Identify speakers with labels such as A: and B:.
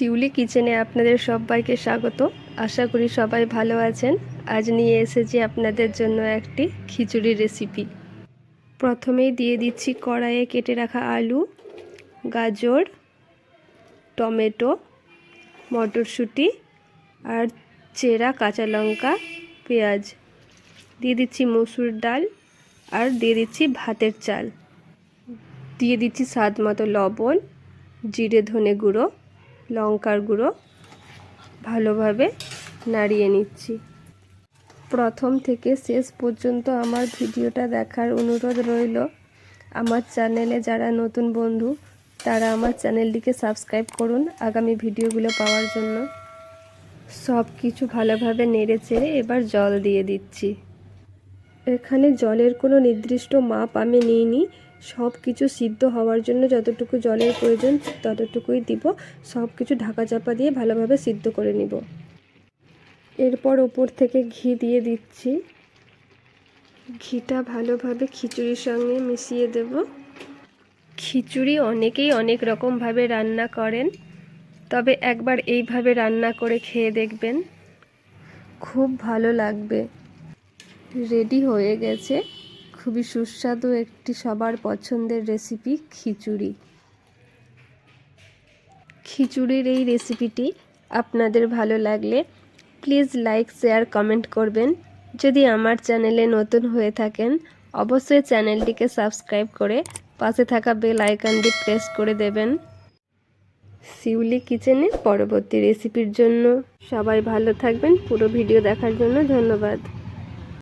A: শিউলি কিচেনে আপনাদের সবাইকে স্বাগত। আশা করি সবাই ভালো আছেন। আজ নিয়ে এসেছি আপনাদের জন্য একটি খিচুড়ি রেসিপি প্রথমেই দিয়ে দিচ্ছি কড়াইয়ে কেটে রাখা আলু, গাজর, টমেটো, মটরশুঁটি আর চেরা কাঁচা লঙ্কা, পেঁয়াজ। দিয়ে দিচ্ছি মসুর ডাল আর দিয়ে দিচ্ছি ভাতের চাল। দিয়ে দিচ্ছি স্বাদ মতো লবণ, জিরে ধনে গুঁড়ো লঙ্কার গুঁড়ো ভালোভাবে নাড়িয়ে নিচ্ছি। প্রথম থেকে শেষ পর্যন্ত আমার ভিডিওটা দেখার অনুরোধ রইল। আমার চ্যানেলে যারা নতুন বন্ধু, তারা আমার চ্যানেলটিকে সাবস্ক্রাইব করুন আগামী ভিডিওগুলো পাওয়ার জন্য। সব কিছু ভালোভাবে নেড়ে চেড়ে এবার জল দিয়ে দিচ্ছি। এখানে জলের কোনো নির্দিষ্ট মাপ আমি নিইনি। সব কিছু সিদ্ধ হওয়ার জন্য যতটুকু জলের প্রয়োজন, ততটুকুই দিব। সব কিছু ঢাকা চাপা দিয়ে ভালোভাবে সিদ্ধ করে নিব। এরপর ওপর থেকে ঘি দিয়ে দিচ্ছি। ঘিটা ভালোভাবে খিচুড়ির সঙ্গে মিশিয়ে দেব। খিচুড়ি অনেকেই অনেক রকমভাবে রান্না করেন, তবে একবার এইভাবে রান্না করে খেয়ে দেখবেন। খুব ভালো লাগবে। রেডি হয়ে গেছে। খুবই সুস্বাদু একটি সবার পছন্দের রেসিপি খিচুড়ি। খিচুড়ির এই রেসিপিটি আপনাদের ভালো লাগলে প্লিজ লাইক শেয়ার কমেন্ট করবেন। যদি আমার চ্যানেলে নতুন হয়ে থাকেন, অবশ্যই চ্যানেলটিকে সাবস্ক্রাইব করে পাশে থাকা বেল আইকনটি প্রেস করে দেবেন। শিউলি কিচেনে পরবর্তী রেসিপির জন্য সবাই ভালো থাকবেন। পুরো ভিডিও দেখার জন্য ধন্যবাদ।